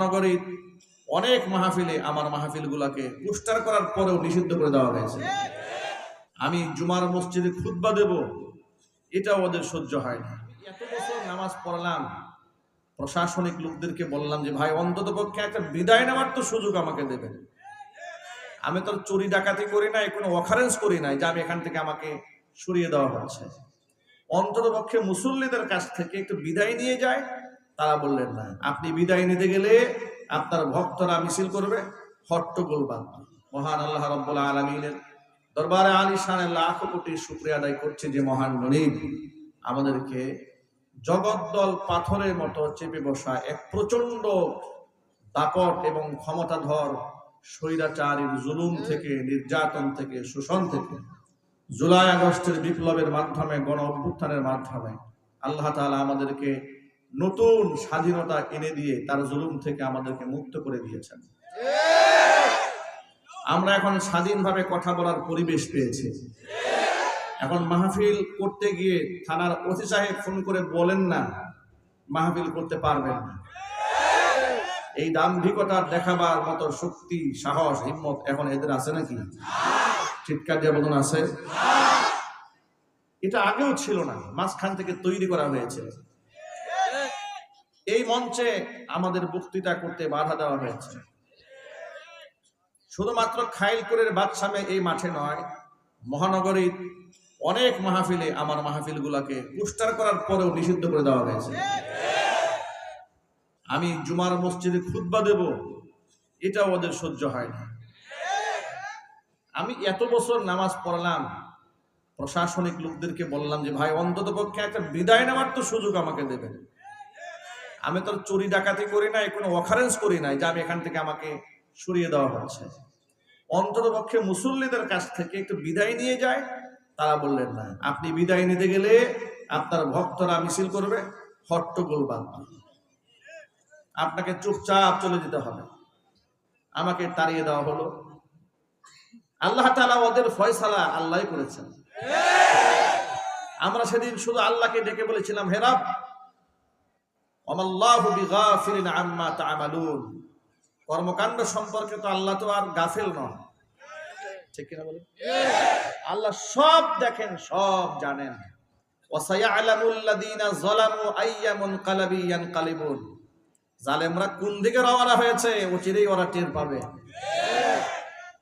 মহানগরীর অনেক মাহফিলে আমার মাহফিলগুলোকে পোস্টার করার পরেও নিষিদ্ধ করে দেওয়া হয়েছে। আমি জুমার মসজিদে খুতবা দেব, এটাও ওদের সহ্য হয় না। এত বছর নামাজ পড়লাম, প্রশাসনিক লোকদেরকে বললাম যে, ভাই, অন্তত পক্ষে একটা বিদায় নেওয়ার তো সুযোগ আমাকে দেবেন। আমি তো চুরি ডাকাতি করি নাই, কোনো অকারেন্স করি নাই, যে আমি এখান থেকে আমাকে সরিয়ে দেওয়া হচ্ছে। অন্তত পক্ষে মুসল্লিদের কাছ থেকে একটু বিদায় নিয়ে যায় তারা বললেন না। আপনি বিদায় নিতে গেলে আপনার ভক্তরা মিছিল করবে, হট্টগোল বাঁধবে। মহান আল্লাহ রব্বুল আলমিনের দরবারে আলী শানের লাখ কোটি শুক্রিয়া আদায় করছে যে মহান গরিব আমাদেরকে জগদ্দল পাথরের মতো চেপে বসা এক প্রচণ্ড দাপট এবং ক্ষমতাধর স্বৈরাচারীর জুলুম থেকে, নির্যাতন থেকে, শোষণ থেকে জুলাই আগস্টের বিপ্লবের মাধ্যমে, গণ অভ্যুত্থানের মাধ্যমে আল্লাহ তালা আমাদেরকে নতুন স্বাধীনতা এনে দিয়ে তার জুলুম থেকে আমাদেরকে মুক্ত করে দিয়েছেন। আমরা এখন স্বাধীনভাবে কথা বলার পরিবেশ পেয়েছি। এখন মাহফিল করতে গিয়ে থানার ওসি সাহেব ফোন করে বলেন না, মাহফিল করতে পারবেন না। এই দাম্ভিকতা দেখাবার মতো শক্তি, সাহস, হিম্মত এখন এদের আছে নাকি? চিৎকার দিয়ে বলুন আছে। এটা আগেও ছিল না, মাঝখান থেকে তৈরি করা হয়েছে। এই মঞ্চে আমাদের বক্তৃতা করতে বাধা দেওয়া হয়েছে। শুধুমাত্র খাইলপুরের বাদশামে এই মাঠে নয়, মহানগরীর অনেক মাহফিলে আমার মাহফিলগুলোকে পোস্টার করার পরেও নিষিদ্ধ করে দেওয়া হয়েছে। আমি জুমার মসজিদে খুতবা দেব, এটাও ওদের সহ্য হয় না। আমি এত বছর নামাজ পড়লাম, প্রশাসনিক লোকদেরকে বললাম যে, ভাই অন্তত পক্ষে একটা বিদায় নেওয়ার তো সুযোগ আমাকে দেবেন। আমি তো চুরি ডাকাতি করি নাই কোনো অকারেন্স করি নাই যে আমি এখান থেকে আমাকে সরিয়ে দেওয়া হচ্ছে অন্তত পক্ষে মুসল্লিদের কাছ থেকে একটু বিদায় নিয়ে যায়। তারা বললেন, না, আপনি বিদায় নিতে গেলে আপনার ভক্তরা মিছিল করবে, হট্টগোল বাঁধবে আপনাকে চুপচাপ চলে যেতে হবে। আমাকে তাড়িয়ে দেওয়া হলো। আল্লাহ তালা ওদের ফয়সালা আল্লাহ করেছেন। আমরা সেদিন শুধু আল্লাহকে ডেকে বলেছিলাম হেরাব কর্মকাণ্ড সম্পর্কে তো আল্লাহ তো আর গাফিল নন। ঠিক কিনা আল্লাহ সব দেখেন, সব জানেন। কোন দিকে রওনা হয়েছে, অচিরেই ওরা টের পাবে।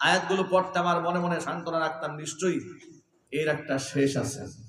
আয়াতগুলো পড়তে আমার মনে মনে সান্ত্বনা রাখতাম, নিশ্চয়ই। এর একটা শেষ আছে।